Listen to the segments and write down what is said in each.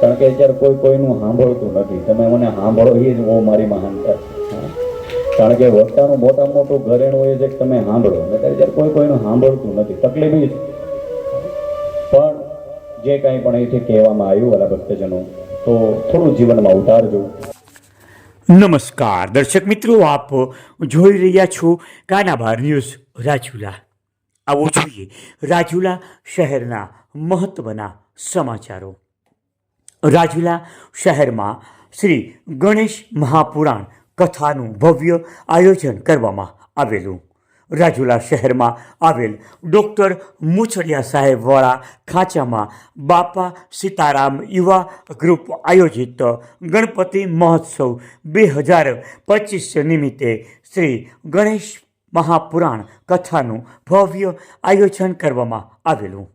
કારણ કે અત્યારે કોઈ કોઈનું સાંભળતું નથી. તમે મને સાંભળો એ જ બહુ મારી મહાનતા છે. કારણ કે વક્તાનું મોટામાં મોટું ઘરેણું એ છે કે તમે સાંભળો. અત્યારે કોઈ કોઈનું સાંભળતું નથી, તકલીફ જ. પણ જે કાંઈ પણ અહીંથી કહેવામાં આવ્યું વાલા ભક્તજનો, તો થોડું જીવનમાં ઉતારજો. નમસ્કાર. દર્શક મિત્રો, આપ જોઈ રહ્યા છો કાનાબાર ન્યૂઝ રાજુલા. આવો જોઈએ રાજુલા શહેરના મહત્વના સમાચારો. રાજુલા શહેરમાં શ્રી ગણેશ મહાપુરાણ કથાનું ભવ્ય આયોજન કરવામાં આવેલું. રાજુલા શહેરમાં આવેલ ડૉક્ટર મુછડિયા સાહેબવાળા ખાંચામાં બાપા સીતારામ યુવા ગ્રુપ આયોજિત ગણપતિ મહોત્સવ બે હજાર પચીસ નિમિત્તે શ્રી ગણેશ મહાપુરાણ કથાનું ભવ્ય આયોજન કરવામાં આવેલું.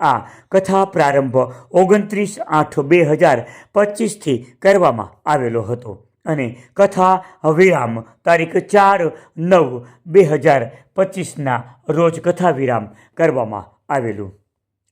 આ કથા પ્રારંભ ઓગણત્રીસ આઠ બે હજાર પચીસથી કરવામાં આવેલો હતો. અને કથા વિરામ તારીખ ચાર નવ બે હજાર પચીસના રોજ કથા વિરામ કરવામાં આવેલું.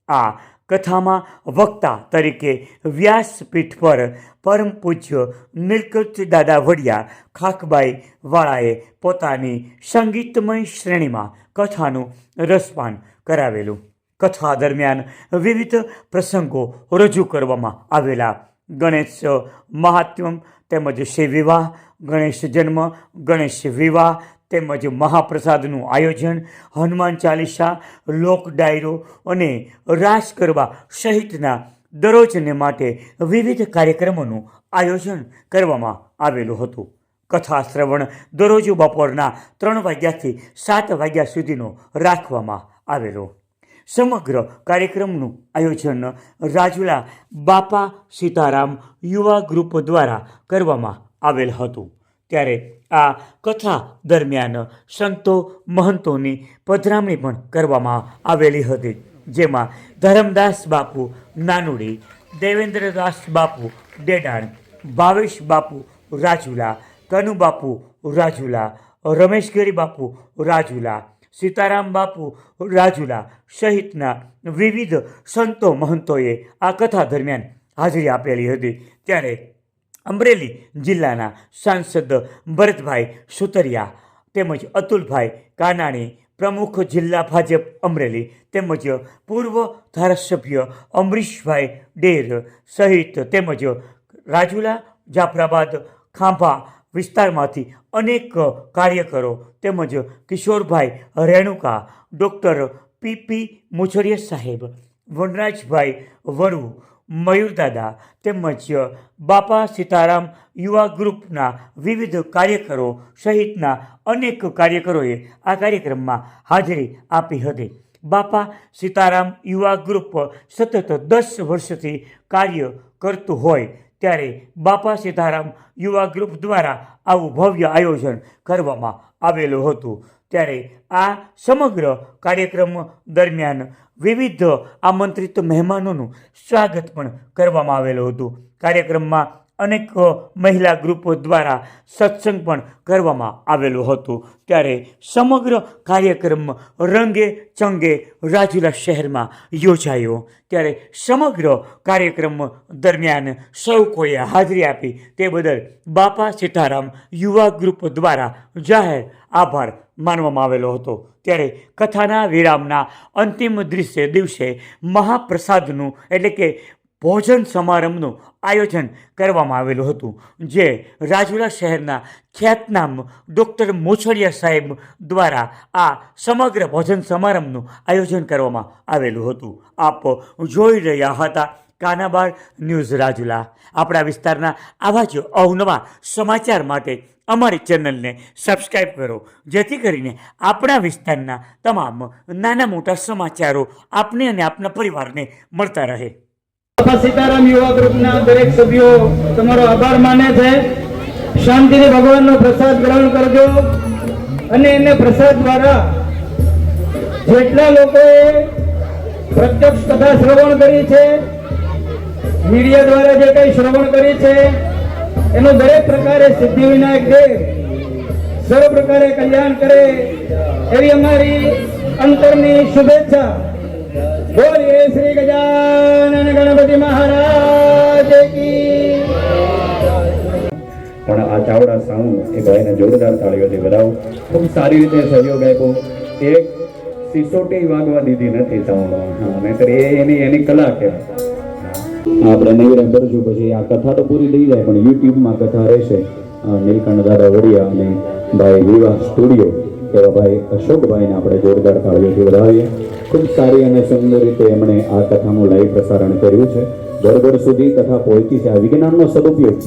આ કથામાં વક્તા તરીકે વ્યાસપીઠ પર પરમ પૂજ્ય નીલકંઠ દાદા વડિયા ખાખબાઈ વાળાએ પોતાની સંગીતમય શ્રેણીમાં કથાનું રસપાન કરાવેલું. કથા દરમિયાન વિવિધ પ્રસંગો રજૂ કરવામાં આવેલા. ગણેશ મહાત્મ્યમ તેમજ શિવ વિવાહ, ગણેશ જન્મ, ગણેશ વિવાહ તેમજ મહાપ્રસાદનું આયોજન, હનુમાન ચાલીસા, લોક ડાયરો અને રાસ ગરબા સહિતના દરરોજને માટે વિવિધ કાર્યક્રમોનું આયોજન કરવામાં આવેલું હતું. કથા શ્રવણ દરરોજ બપોરના ત્રણ વાગ્યાથી સાત વાગ્યા સુધીનો રાખવામાં આવેલો. સમગ્ર કાર્યક્રમનું આયોજન રાજુલા બાપા સીતારામ યુવા ગ્રુપ દ્વારા કરવામાં આવેલ હતું. ત્યારે આ કથા દરમિયાન સંતો મહંતોની પધરામણી પણ કરવામાં આવેલી હતી, જેમાં ધરમદાસ બાપુ નાનુડી, દેવેન્દ્રદાસ બાપુ ડેડાણ, ભાવેશ બાપુ રાજુલા કનુ બાપુ રાજુલા, રમેશગીરી બાપુ રાજુલા સીતારામ બાપુ, રાજુલા, સહિતના વિવિધ સંતો મહંતોએ આ કથા દરમિયાન હાજરી આપેલી હતી. ત્યારે અમરેલી જિલ્લાના સાંસદ ભરતભાઈ સુતરિયા તેમજ અતુલભાઈ કાનાણી, પ્રમુખ જિલ્લા ભાજપ અમરેલી, તેમજ પૂર્વ ધારાસભ્ય અમરીશભાઈ ડેર સહિત તેમજ રાજુલા, જાફરાબાદ, ખાંભા વિસ્તારમાંથી અનેક કાર્યકરો તેમજ કિશોરભાઈ રેણુકા, ડૉક્ટર પીપી મુછરિયા સાહેબ, વનરાજભાઈ વરુ મયુરદાદા તેમજ બાપા સીતારામ યુવા ગ્રુપના વિવિધ કાર્યકરો સહિતના અનેક કાર્યકરોએ આ કાર્યક્રમમાં હાજરી આપી હતી. બાપા સીતારામ યુવા ગ્રુપ સતત દસ વર્ષથી કાર્ય કરતું હોય ત્યારે બાપા સીતારામ યુવા ગ્રુપ દ્વારા આવું ભવ્ય આયોજન કરવામાં આવેલું હતું. ત્યારે આ સમગ્ર કાર્યક્રમ દરમિયાન વિવિધ આમંત્રિત મહેમાનોનું સ્વાગત પણ કરવામાં આવેલું હતું. કાર્યક્રમમાં અનેક મહિલા ગ્રુપો દ્વારા સત્સંગ પણ કરવામાં આવેલું હતું. ત્યારે સમગ્ર કાર્યક્રમ રંગે ચંગે રાજુલા શહેરમાં યોજાયો. ત્યારે સમગ્ર કાર્યક્રમ દરમિયાન સૌ કોઈએ હાજરી આપી. તે બદલ બાપા સીતારામ યુવા ગ્રુપ દ્વારા જાહેર આભાર માનવામાં આવેલો હતો. ત્યારે કથાના વિરામના અંતિમ દૃશ્ય દિવસે મહાપ્રસાદનું, એટલે કે ભોજન સમારંભનું આયોજન કરવામાં આવેલું હતું, જે રાજુલા શહેરના ખ્યાતનામ ડૉક્ટર મોછડિયા સાહેબ દ્વારા આ સમગ્ર ભોજન સમારંભનું આયોજન કરવામાં આવેલું હતું. આપ જોઈ રહ્યા હતા કાનાબાર ન્યૂઝ રાજુલા. આપણા વિસ્તારના આવા જ અવનવા સમાચાર માટે અમારી ચેનલને સબસ્ક્રાઈબ કરો, જેથી કરીને આપણા વિસ્તારના તમામ નાના મોટા સમાચારો આપને અને આપના પરિવારને મળતા રહે. મીડિયા દ્વારા જે કંઈ શ્રવણ કરી છે, એનો દરેક પ્રકારે સિદ્ધિ વિનાયક દેવ સર્વ પ્રકારે કલ્યાણ કરે એવી અમારી અંતરની શુભેચ્છા. બોલીએ શ્રી ગજાનન ચાવડા સાઉન્ડ એ ભાઈને જોરદાર તાળીઓથી વધાવો ખૂબ સારી રીતે સહયોગ આપ્યો. એક સિસોટી વાગવા દીધી નથી સાઉન્ડમાં. હા એ એની એની કલા કહેવાય આપણે નહીં કરશું, પછી આ કથા તો પૂરી થઈ જાય, પણ યુટ્યુબમાં કથા રહેશે. નીલકંઠ દાદા વડિયા અને ભાઈ વિવાહ સ્ટુડિયો, એવા ભાઈ અશોકભાઈને આપણે જોરદાર તાળીઓથી વધાવીએ. ખૂબ સારી અને સુંદર રીતે એમણે આ કથાનું લાઈવ પ્રસારણ કર્યું છે. ઘર સુધી કથા પહોંચી છે. આ વિજ્ઞાનનો સદુપયોગ.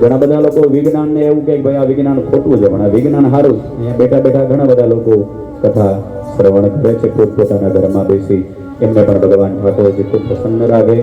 ઘણા બધા લોકો વિજ્ઞાનને એવું કહે કે ભાઈ આ વિજ્ઞાન ખોટું છે, પણ આ વિજ્ઞાન સારું અહીંયા બેઠા બેઠા ઘણા બધા લોકો કથા શ્રવણ કરે છે, પોતપોતાના ઘરમાં બેસી. એમને પણ ભગવાન ઠાકોરજી ખૂબ પ્રસન્ન રાખે.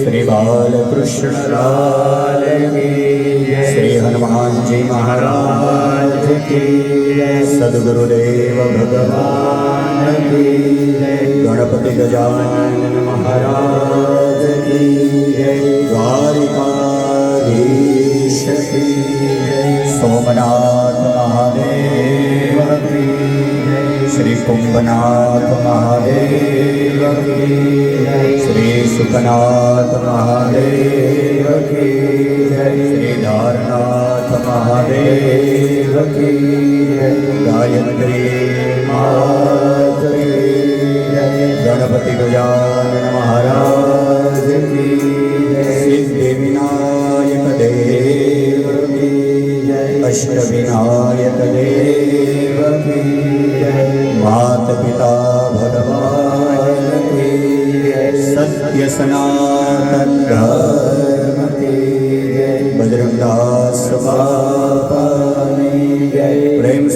શ્રી બાલકૃષ્ણ લાલ શ્રી હનુમાનજી મહારાજ સદગુરુદેવ ભગવાન ગણપતિ ગજાનન મહારાજ દ્વારિકાધીશ સોમનાથ મહાદેવ કુંભનાથ મહાદેવ શ્રી સુખનાથ મહાદેવ શ્રી ધારનાથ મહાદેવ ગાયત્રી માત ગણપતિ ગજાનન મહારાજ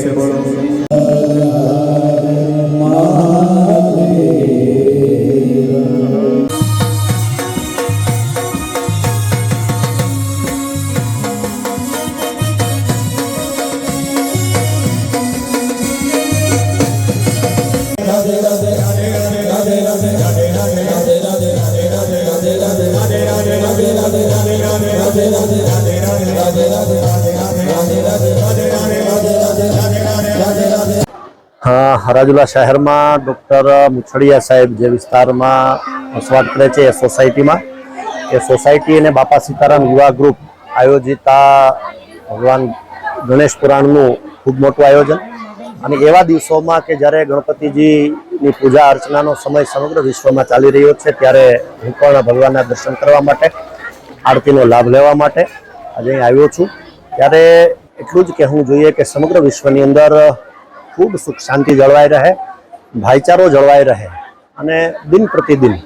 પ્રેમ સે રાજુલા શહેરમાં ડૉક્ટર મુછડિયા સાહેબ જે વિસ્તારમાં વસવાટ કરે છે એ સોસાયટીમાં. એ સોસાયટી અને બાપા સીતારામ યુવા ગ્રુપ આયોજિત આ ભગવાન ગણેશ પુરાણનું ખૂબ મોટું આયોજન. અને એવા દિવસોમાં કે જ્યારે ગણપતિજીની પૂજા અર્ચનાનો સમય સમગ્ર વિશ્વમાં ચાલી રહ્યો છે, ત્યારે હું પણ ભગવાનના દર્શન કરવા માટે, આરતીનો લાભ લેવા માટે આજે આવ્યો છું. ત્યારે એટલું જ કહેવું જોઈએ કે સમગ્ર વિશ્વની અંદર ખૂબ સુખ શાંતિ જળવાઈ રહે, ભાઈચારો જળવાઈ રહે અને દિન પ્રતિદિન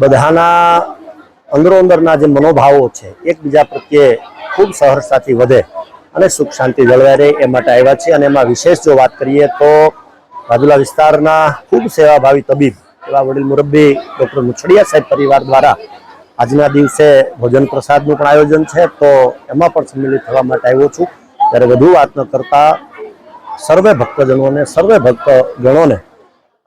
બધાના અંદરો અંદરના જે મનોભાવો છે, એકબીજા પ્રત્યે ખૂબ સહર્ષતાથી વધે અને સુખ શાંતિ જળવાઈ રહે એ માટે આવ્યા છે અને એમાં વિશેષ જો વાત કરીએ તો રાજુલા વિસ્તારના ખૂબ સેવાભાવી તબીબ એવા વડીલ મુરબ્બી ડૉક્ટર મુછડિયા સાહેબ પરિવાર દ્વારા આજના દિવસે ભોજન પ્રસાદનું પણ આયોજન છે. તો એમાં પણ સંમિલિત થવા માટે આવ્યો છું. ત્યારે વધુ વાત ન કરતા સર્વે ભક્તજનોને સર્વે ભક્તગણોને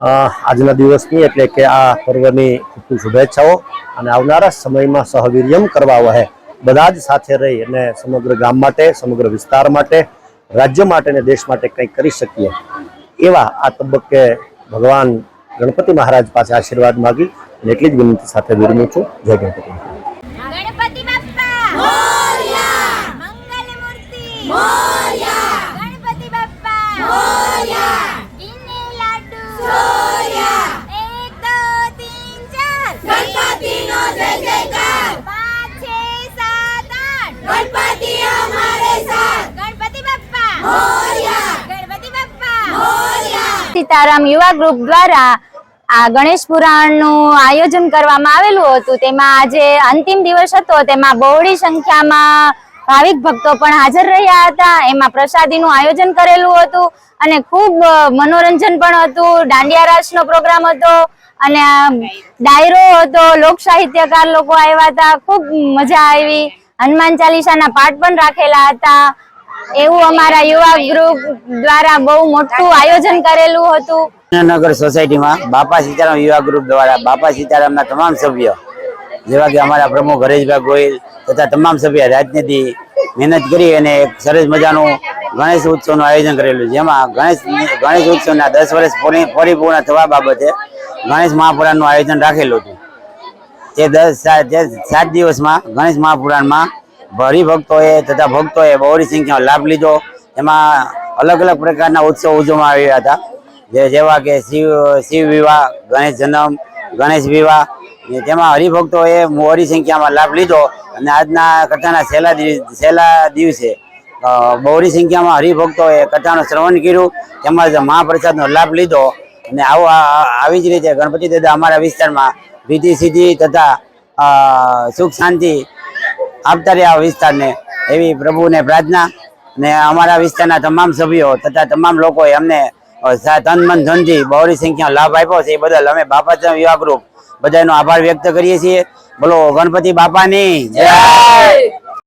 અ, આજના દિવસની એટલે કે આ પર્વની ખૂબ ખૂબ શુભેચ્છાઓ અને આવનારા સમયમાં સહવીર્યમ કરવા વહે. બધા જ સાથે રહી અને સમગ્ર ગામ માટે સમગ્ર વિસ્તાર માટે રાજ્ય માટે અને દેશ માટે કંઈક કરી શકીએ. એવા આ તબક્કે ભગવાન ગણપતિ મહારાજ પાસે આશીર્વાદ માગી અને એટલી જ વિનંતી સાથે વિરમું છું. જય ગણપતિ બાપ્પા મોરયા મંગલ મૂર્તિ મોરયા ગણપતિ બાપ્પા મોરયા ઇને લાડુ સોરયા એક દો તીન ચાર ગણપતિ નો જય જયકાર પાંચ છ સાત આઠ ગણપતિ અમારે સાથ ગણપતિ બાપ્પા મોરયા ગણપતિ બાપ્પા મોરયા સીતારામ યુવા ગ્રુપ દ્વારા આ ગણેશ પુરાણનું આયોજન કરવામાં આવેલું હતું. તેમાં આજે અંતિમ દિવસ હતો. તેમાં બહોળી સંખ્યામાં ભાવિક ભક્તો પણ હાજર રહ્યા હતા. એમાં પ્રસાદીનું આયોજન કરેલું હતું અને ખૂબ મનોરંજન પણ હતું. દાંડિયા રાસનો પ્રોગ્રામ હતો અને ડાયરો હતો. લોક સાહિત્યકાર લોકો આવ્યા હતા. ખૂબ મજા આવી. હનુમાન ચાલીસાના પાઠ પણ રાખેલા હતા. એવું અમારા યુવા ગ્રુપ દ્વારા બહુ મોટું આયોજન કરેલું હતું. નગર સોસાયટીમાં બાપા સીતારામ યુવા ગ્રુપ દ્વારા બાપા સીતારામના તમામ સભ્યો, જેવા કે અમારા પ્રમુખ હરેશભાઈ ગોયલ તથા તમામ સભ્ય રાજનીતિ મહેનત કરી અને એક સરસ મજાનું ગણેશ ઉત્સવનું આયોજન કરેલું. જેમાં ગણેશ ગણેશ ઉત્સવના દસ વર્ષ પૂરી- પરિપૂર્ણ થવા બાબતે ગણેશ મહાપુરાણનું આયોજન રાખેલું હતું. તે દસ સાત દિવસમાં ગણેશ મહાપુરાણમાં હરિભક્તોએ તથા ભક્તોએ બહોળી સંખ્યામાં લાભ લીધો. એમાં અલગ અલગ પ્રકારના ઉત્સવ ઉજવવામાં આવ્યા હતા. જે જેવા કે શિવ શિવ વિવાહ, ગણેશ જન્મ, ગણેશ વિવાહ. તેમાં હરિભક્તોએ મોરી સંખ્યામાં લાભ લીધો. અને આજના કથાના છેલ્લા દિવસ છેલ્લા દિવસે બહોળી સંખ્યામાં હરિભક્તોએ કથાનું શ્રવણ કર્યું. તેમજ મહાપ્રસાદનો લાભ લીધો. અને આવો આવી જ રીતે ગણપતિ દાદા અમારા વિસ્તારમાં વિધિ સિદ્ધિ તથા સુખ શાંતિ આપતા રહે આ વિસ્તારને એવી પ્રભુને પ્રાર્થના ને અમારા વિસ્તારના તમામ સભ્યો તથા તમામ લોકોએ અમને તન મન ધનથી બહોળી સંખ્યા લાભ આપ્યો છે. એ બદલ અમે બાપા યુવા ગ્રુપ બધાનો આભાર વ્યક્ત કરીએ છીએ. બોલો ગણપતિ બાપાની જય!